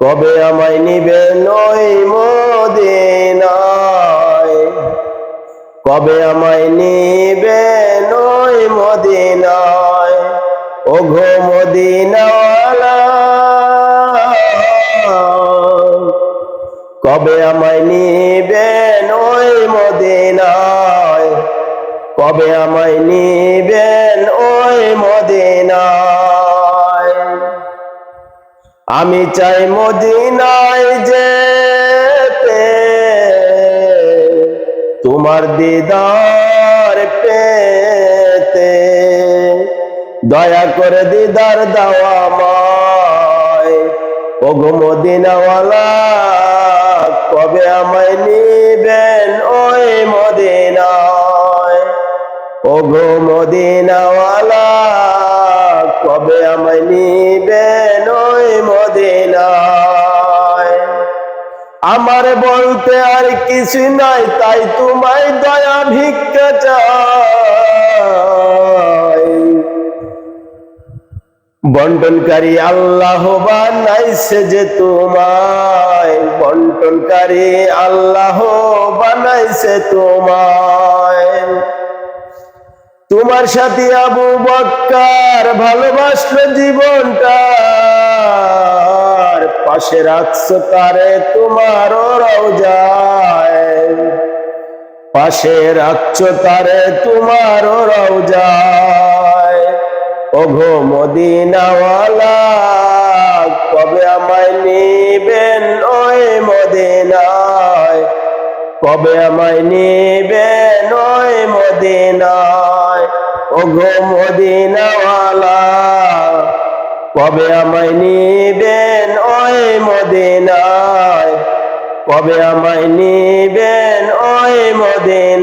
কবে আমায় নিবে নই মদিনায়? কবে আমায় নিবে নই মদিনায়? ও ঘো মদিনাওয়ালা। কবে আমায় নিবে কবে আমায় নিবেন ওই মদিনায়? আমি চাই মদিনায় যেতে, তোমার দিদার পেতে। দয়া করে দিদার দাওয়া মায় ওগো মদিনাওয়ালা, কবে আমায় নিবেন ওই মদিনায়? ওগো মদিনাওয়ালা, কবে আমায় নিবেন নয় মদিনায়? আমার বলতে আর কিছু নাই, তাই তোমায় দয়া ভিক্ষা চাই। বন্টনকারী আল্লাহ বানাইছে যে তোমায়, বন্টনকারী আল্লাহ বানাইছে তোমায়। তোমার সাথে আবু বক্কার ভালোবাসলো জীবনটা। পাশে রাখছো তারে তোমারও রওজায়। পাশে রাখছো তারে তোমারও রওজায়। ওঘো মদিনাওয়ালা, কবে আমায় নিবেন ওই মদিনায়? কবে আমায় নিবেন ওই ওগো মদিনাওয়ালা। কবে আমায় নিবেন ওই মদিনায়? কবে আমায় নিবেন ওই মদিন